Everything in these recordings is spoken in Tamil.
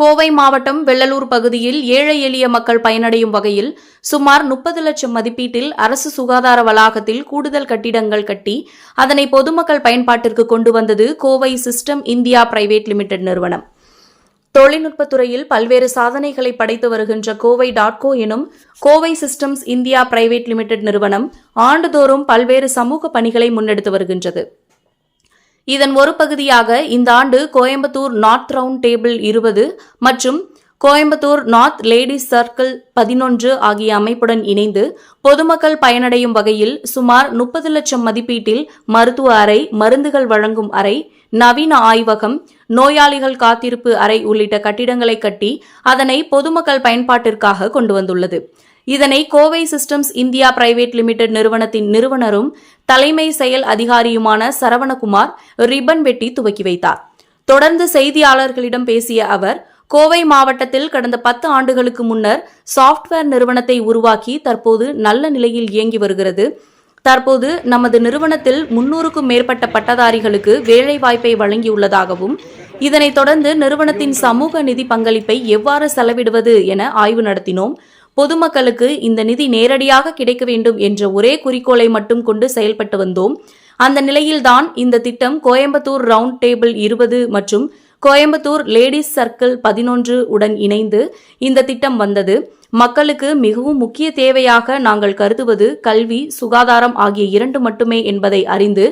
கோவை மாவட்டம் வெள்ளலூர் பகுதியில் ஏழை எளிய மக்கள் பயனடையும் வகையில் சுமார் முப்பது லட்சம் மதிப்பீட்டில் அரசு சுகாதார வளாகத்தில் கூடுதல் கட்டிடங்கள் கட்டி அதனை பொதுமக்கள் பயன்பாட்டிற்கு கொண்டு வந்தது Kovai system India private limited நிறுவனம். தொழில்நுட்பத்துறையில் பல்வேறு சாதனைகளை படைத்து வருகின்ற கோவை டாட்கோ எனும் Kovai systems India private limited நிறுவனம் ஆண்டுதோறும் பல்வேறு சமூக பணிகளை முன்னெடுத்து வருகின்றது. இதன் ஒரு பகுதியாக இந்த ஆண்டு கோயம்புத்தூர் நார்த் ரவுண்ட் டேபிள் இருபது மற்றும் கோயம்புத்தூர் நார்த் லேடிஸ் சர்க்கிள் பதினொன்று ஆகிய அமைப்புடன் இணைந்து பொதுமக்கள் பயனடையும் வகையில் சுமார் முப்பது லட்சம் மதிப்பீட்டில் மருத்துவ அறை மருந்துகள் வழங்கும் அறை நவீன ஆய்வகம் நோயாளிகள் காத்திருப்பு அறை உள்ளிட்ட கட்டிடங்களை கட்டி அதனை பொதுமக்கள் பயன்பாட்டிற்காக கொண்டு வந்துள்ளது. இதனை Kovai systems India private limited நிறுவனத்தின் நிறுவனரும் தலைமை செயல் அதிகாரியுமான சரவணகுமார் ரிப்பன் வெட்டி துவக்கி வைத்தார். தொடர்ந்து செய்தியாளர்களிடம் பேசிய அவர் கோவை மாவட்டத்தில் கடந்த பத்து ஆண்டுகளுக்கு முன்னர் சாஃப்ட்வேர் நிறுவனத்தை உருவாக்கி தற்போது நல்ல நிலையில் இயங்கி வருகிறது. தற்போது நமது நிறுவனத்தில் முன்னூறுக்கும் மேற்பட்ட பட்டதாரிகளுக்கு வேலைவாய்ப்பை வழங்கியுள்ளதாகவும் இதனைத் தொடர்ந்து நிறுவனத்தின் சமூக நிதி பங்களிப்பை எவ்வாறு செலவிடுவது என ஆய்வு நடத்தினோம். பொதுமக்களுக்கு இந்த நிதி நேரடியாக கிடைக்க வேண்டும் என்ற ஒரே குறிக்கோளை மட்டும் கொண்டு செயல்பட்டு வந்தோம். அந்த நிலையில்தான் இந்த திட்டம் கோயம்புத்தூர் ரவுண்ட் டேபிள் இருபது மற்றும் கோயம்புத்தூர் லேடிஸ் சர்க்கிள் பதினொன்று உடன் இணைந்து இந்த திட்டம் வந்தது. மக்களுக்கு மிகவும் முக்கிய தேவையாக நாங்கள் கருதுவது கல்வி சுகாதாரம் ஆகிய இரண்டு மட்டுமே என்பதை அறிந்து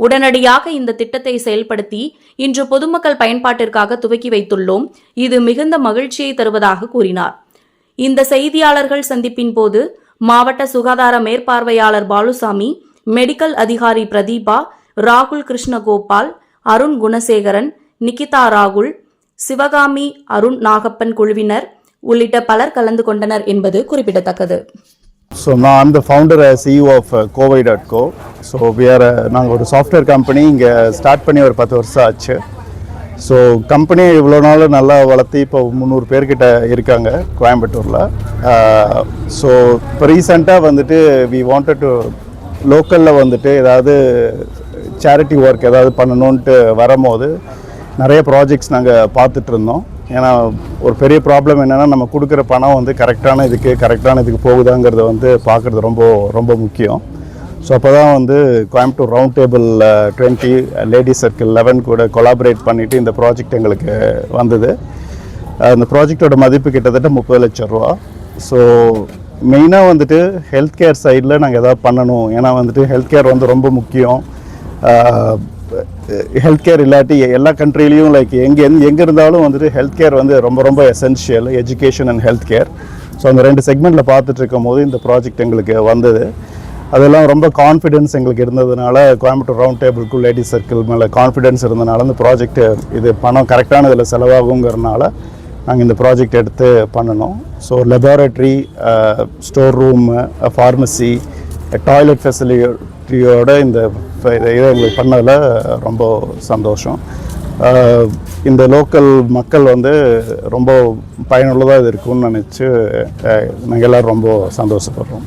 உடனடியாக இந்த திட்டத்தை செயல்படுத்தி இன்று பொதுமக்கள் பயன்பாட்டிற்காக துவக்கி வைத்துள்ளோம். இது மிகுந்த மகிழ்ச்சியை தருவதாக கூறினார். இந்த செய்தியாளர்கள் சந்திப்பின் போது மாவட்ட சுகாதார மேற்பார்வையாளர் பாலுசாமி மெடிக்கல் அதிகாரி பிரதீபா ராகுல் கிருஷ்ணகோபால் அருண் குணசேகரன் நிகிதா ராகுல் சிவகாமி அருண் நாகப்பன் குழுவினர் உள்ளிட்ட பலர் கலந்து கொண்டனர் என்பது குறிப்பிடத்தக்கது. ஸோ நான் அந்த founder CEO of Kovai dot co so we are நாங்கள் ஒரு சாஃப்ட்வேர் கம்பெனி இங்கே ஸ்டார்ட் பண்ணி ஒரு பத்து வருஷம் ஆச்சு. ஸோ கம்பெனி இவ்வளோ நாள் நல்லா வளர்த்து இப்போ முந்நூறு பேர்கிட்ட இருக்காங்க கோயம்புத்தூரில். ஸோ இப்போ ரீசெண்டாக வந்துட்டு வி வாண்டட் டு லோக்கலில் வந்துட்டு ஏதாவது சேரிட்டி ஒர்க் ஏதாவது பண்ணணுன்ட்டு வரும்போது நிறைய ப்ராஜெக்ட்ஸ் நாங்கள் பார்த்துட்டு இருந்தோம். ஏன்னா ஒரு பெரிய ப்ராப்ளம் என்னென்னா நம்ம கொடுக்குற பணம் வந்து கரெக்டான இதுக்கு கரெக்டான இதுக்கு போகுதாங்கிறத வந்து பார்க்குறது ரொம்ப ரொம்ப முக்கியம். ஸோ அப்போ தான் வந்து Coimbatore round table twenty ladies circle eleven கூட கொலாபரேட் பண்ணிவிட்டு இந்த ப்ராஜெக்ட் எங்களுக்கு வந்தது. அந்த ப்ராஜெக்டோட மதிப்பு கிட்டத்தட்ட முப்பது லட்சம் ரூபா. ஸோ மெயினாக வந்துட்டு ஹெல்த் கேர் சைடில் நாங்கள் எதாவது பண்ணணும். ஏன்னா வந்துட்டு ஹெல்த் கேர் வந்து ரொம்ப முக்கியம். ஹெல்த் கேர் இல்லாட்டி எல்லா கண்ட்ரிலையும் லைக் எங்கே எங்கே இருந்தாலும் வந்துட்டு ஹெல்த் கேர் வந்து ரொம்ப ரொம்ப essential education and health care so அந்த ரெண்டு செக்மெண்ட்டில் பார்த்துட்டு இருக்கும் போது இந்த ப்ராஜெக்ட் எங்களுக்கு வந்தது. அதெல்லாம் ரொம்ப கான்ஃபிடென்ஸ் எங்களுக்கு இருந்ததுனால கோயம்புத்தூர் ரவுண்ட் டேபிள்க்கு லேடிஸ் சர்க்கிள் மேலே கான்ஃபிடென்ஸ் இருந்தனால இந்த ப்ராஜெக்ட் இது பணம் கரெக்டான இதில் செலவாகுங்கிறனால நாங்கள் இந்த ப்ராஜெக்ட் எடுத்து பண்ணணும். So laboratory store room pharmacy toilet ஃபெசிலிட்டியோட இந்த இதை எங்களுக்கு பண்ணதில் ரொம்ப சந்தோஷம். இந்த லோக்கல் மக்கள் வந்து ரொம்ப பயனுள்ளதாக இது இருக்கும்னு நினச்சி நாங்கள் எல்லோரும் ரொம்ப சந்தோஷப்படுறோம்.